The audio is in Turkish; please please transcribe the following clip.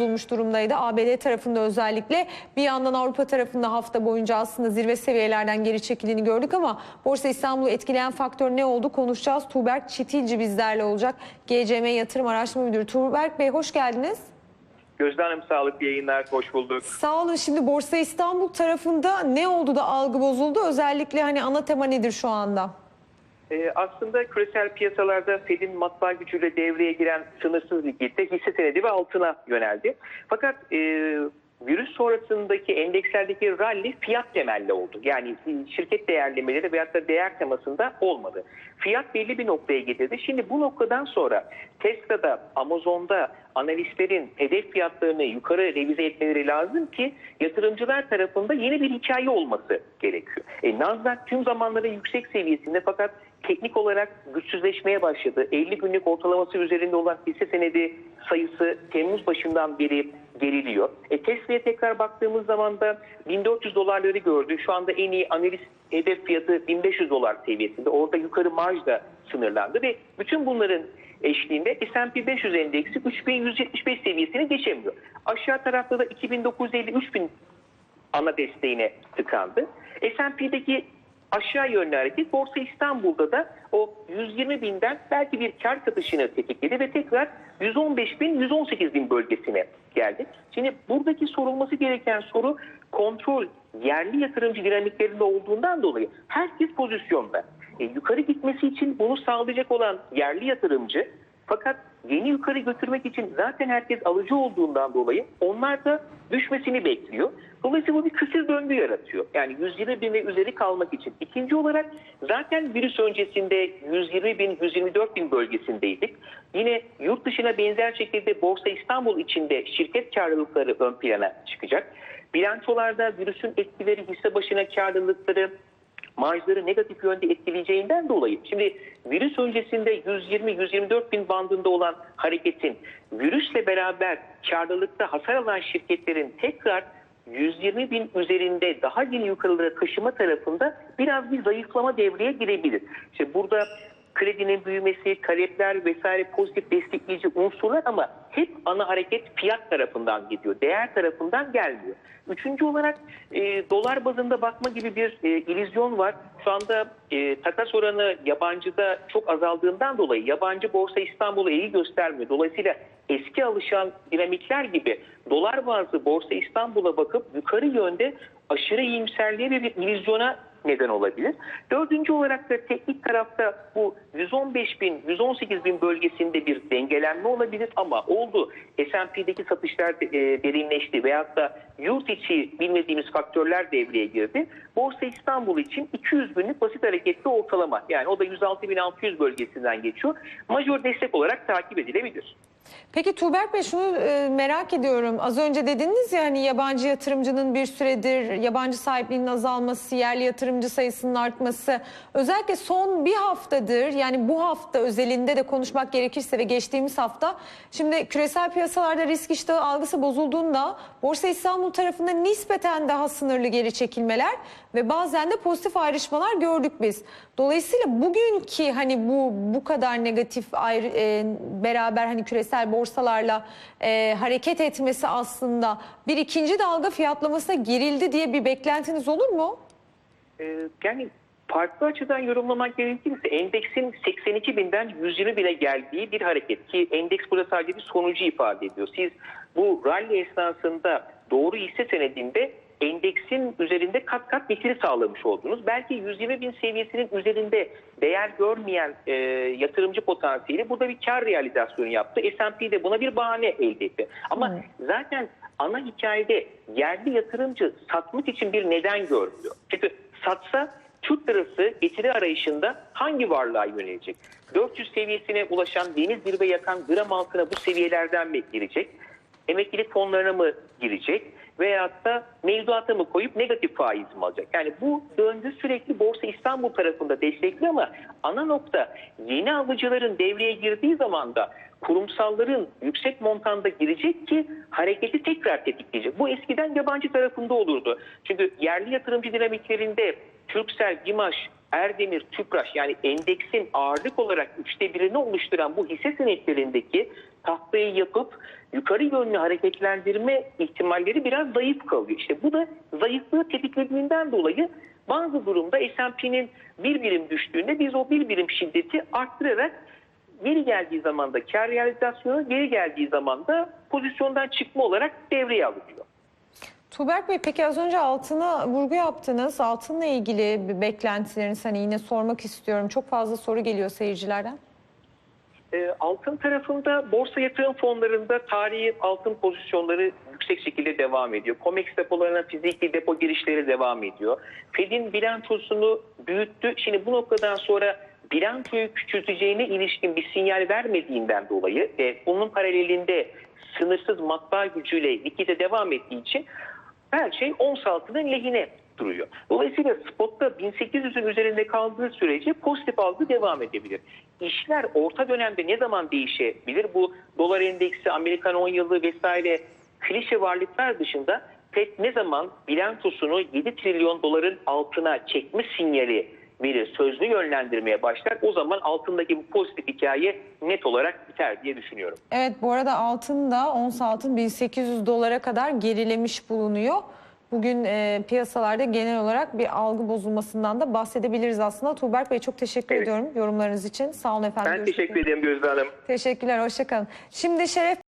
bozulmuş durumdaydı. ABD tarafında özellikle bir yandan Avrupa tarafında hafta boyunca aslında zirve seviyelerden geri çekildiğini gördük ama Borsa İstanbul'u etkileyen faktör ne oldu konuşacağız. Tuğberk Çitilci bizlerle olacak. GCM Yatırım Araştırma Müdürü. Tuğberk Bey hoş geldiniz. Gözde Hanım sağlıklı yayınlar, hoş bulduk. Sağ olun. Şimdi Borsa İstanbul tarafında ne oldu da algı bozuldu? Özellikle hani ana tema nedir şu anda? Ee, aslında küresel piyasalarda Fed'in matbaa gücüyle devreye giren sınırsız likitte hisse senedi ve altına yöneldi. Fakat e, virüs sonrasındaki endekslerdeki rally fiyat temelli oldu. Yani şirket değerlemeleri veyahut da değer temasında olmadı. Fiyat belli bir noktaya getirdi. Şimdi bu noktadan sonra Tesla'da, Amazon'da analistlerin hedef fiyatlarını yukarı revize etmeleri lazım ki yatırımcılar tarafında yeni bir hikaye olması gerekiyor. E, Nasdaq tüm zamanların yüksek seviyesinde fakat teknik olarak güçsüzleşmeye başladı. 50 günlük ortalaması üzerinde olan hisse senedi sayısı Temmuz başından beri geriliyor. E, Tesla'ya tekrar baktığımız zaman da 1400 dolarları gördü. Şu anda en iyi analiz hedef fiyatı 1500 dolar seviyesinde. Orada yukarı marj da sınırlandı ve bütün bunların eşliğinde S&P 500 endeksi 3175 seviyesini geçemiyor. Aşağı tarafta da 2950-3000 ana desteğine tıkandı. S&P'deki aşağı yönlü hareket Borsa İstanbul'da da o 120 binden belki bir kar satışını tetikledi ve tekrar 115 bin 118 bin bölgesine geldi. Şimdi buradaki sorulması gereken soru kontrol yerli yatırımcı dinamiklerinde olduğundan dolayı herkes pozisyonda. E, yukarı gitmesi için bunu sağlayacak olan yerli yatırımcı fakat yeni yukarı götürmek için zaten herkes alıcı olduğundan dolayı onlar da düşmesini bekliyor. Dolayısıyla bu bir kısır döngü yaratıyor. Yani 120 bin ve üzeri kalmak için. İkinci olarak zaten virüs öncesinde 120 bin, 124 bin bölgesindeydik. Yine yurt dışına benzer şekilde Borsa İstanbul içinde şirket karlılıkları ön plana çıkacak. Bilançolarda virüsün etkileri hisse başına karlılıkları marjları negatif yönde etkileyeceğinden dolayı şimdi virüs öncesinde 120-124 bin bandında olan hareketin virüsle beraber karlılıkta hasar alan şirketlerin tekrar 120 bin üzerinde daha yeni yukarılara taşıma tarafında biraz bir zayıflama devreye girebilir. İşte burada kredinin büyümesi, talepler vesaire pozitif destekleyici unsurlar ama hep ana hareket fiyat tarafından gidiyor. Değer tarafından gelmiyor. Üçüncü olarak e, dolar bazında bakma gibi bir e, illüzyon var. Şu anda e, takas oranı yabancıda çok azaldığından dolayı yabancı borsa İstanbul'a iyi göstermiyor. Dolayısıyla eski alışan dinamikler gibi dolar bazlı borsa İstanbul'a bakıp yukarı yönde aşırı iyimserliğe bir illüzyona neden olabilir. Dördüncü olarak da teknik tarafta bu 115 bin, 118 bin bölgesinde bir dengelenme olabilir ama oldu. S&P'deki satışlar e, derinleşti veyahut da yurt içi bilmediğimiz faktörler devreye girdi. Borsa İstanbul için 200 günlük basit hareketli ortalama yani o da 106.600 bölgesinden geçiyor. Majör destek olarak takip edilebilir. Peki Tuğberk Bey şunu e, merak ediyorum. Az önce dediniz ya hani yabancı yatırımcının bir süredir yabancı sahipliğinin azalması, yerli yatırımcı sayısının artması. Özellikle son bir haftadır yani bu hafta özelinde de konuşmak gerekirse ve geçtiğimiz hafta şimdi küresel piyasalarda risk iştahı algısı bozulduğunda Borsa İstanbul tarafında nispeten daha sınırlı geri çekilmeler ve bazen de pozitif ayrışmalar gördük biz. Dolayısıyla bugünkü hani bu bu kadar negatif ayrı, e, beraber hani küresel borsalarla e, hareket etmesi aslında bir ikinci dalga fiyatlamasına girildi diye bir beklentiniz olur mu? Ee, yani farklı açıdan yorumlamak gerekirse endeksin 82 binden 120 bine geldiği bir hareket ki endeks burada sadece bir sonucu ifade ediyor. Siz bu rally esnasında doğru hisse senedinde endeksin üzerinde kat kat getiri sağlamış oldunuz. Belki 120 bin seviyesinin üzerinde değer görmeyen e, yatırımcı potansiyeli burada bir kar realizasyonu yaptı. S&P de buna bir bahane elde etti. Ama zaten ana hikayede yerli yatırımcı satmak için bir neden görmüyor. Çünkü satsa Türk lirası getiri arayışında hangi varlığa yönelecek? 400 seviyesine ulaşan deniz zirve yakan gram altına bu seviyelerden mi girecek? Emeklilik fonlarına mı girecek? veyahut da mevduata mı koyup negatif faiz mi alacak? Yani bu döngü sürekli Borsa İstanbul tarafında destekli ama ana nokta yeni alıcıların devreye girdiği zaman da kurumsalların yüksek montanda girecek ki hareketi tekrar tetikleyecek. Bu eskiden yabancı tarafında olurdu. Çünkü yerli yatırımcı dinamiklerinde Türksel, Gimaş, Erdemir, Tüpraş yani endeksin ağırlık olarak üçte birini oluşturan bu hisse senetlerindeki tahtayı yapıp yukarı yönlü hareketlendirme ihtimalleri biraz zayıf kalıyor. İşte bu da zayıflığı tetiklediğinden dolayı bazı durumda S&P'nin bir birim düştüğünde biz o bir birim şiddeti arttırarak geri geldiği zaman da kar realizasyonu geri geldiği zaman da pozisyondan çıkma olarak devreye alınıyor. Tuğberk Bey peki az önce altına vurgu yaptınız. Altınla ilgili bir beklentilerinizi hani yine sormak istiyorum. Çok fazla soru geliyor seyircilerden. E, altın tarafında borsa yatırım fonlarında tarihi altın pozisyonları yüksek şekilde devam ediyor. COMEX depolarına fiziki depo girişleri devam ediyor. Fed'in bilançosunu büyüttü. Şimdi bu noktadan sonra bilançoyu küçülteceğine ilişkin bir sinyal vermediğinden dolayı ve bunun paralelinde sınırsız matbaa gücüyle likite devam ettiği için her şey ons altının lehine duruyor. Dolayısıyla spotta 1800'ün üzerinde kaldığı sürece pozitif algı devam edebilir. İşler orta dönemde ne zaman değişebilir? Bu dolar endeksi, Amerikan 10 yıllığı vesaire klişe varlıklar dışında FED ne zaman bilançosunu 7 trilyon doların altına çekme sinyali verir, sözlü yönlendirmeye başlar. O zaman altındaki bu pozitif hikaye net olarak biter diye düşünüyorum. Evet bu arada altın da ons altın 1800 dolara kadar gerilemiş bulunuyor. Bugün e, piyasalarda genel olarak bir algı bozulmasından da bahsedebiliriz aslında. Tuğberk Bey çok teşekkür Evet. ediyorum yorumlarınız için. Sağ olun efendim. Ben Görüşmek teşekkür ederim Gözde Hanım. Teşekkürler, hoşçakalın. Şimdi Şeref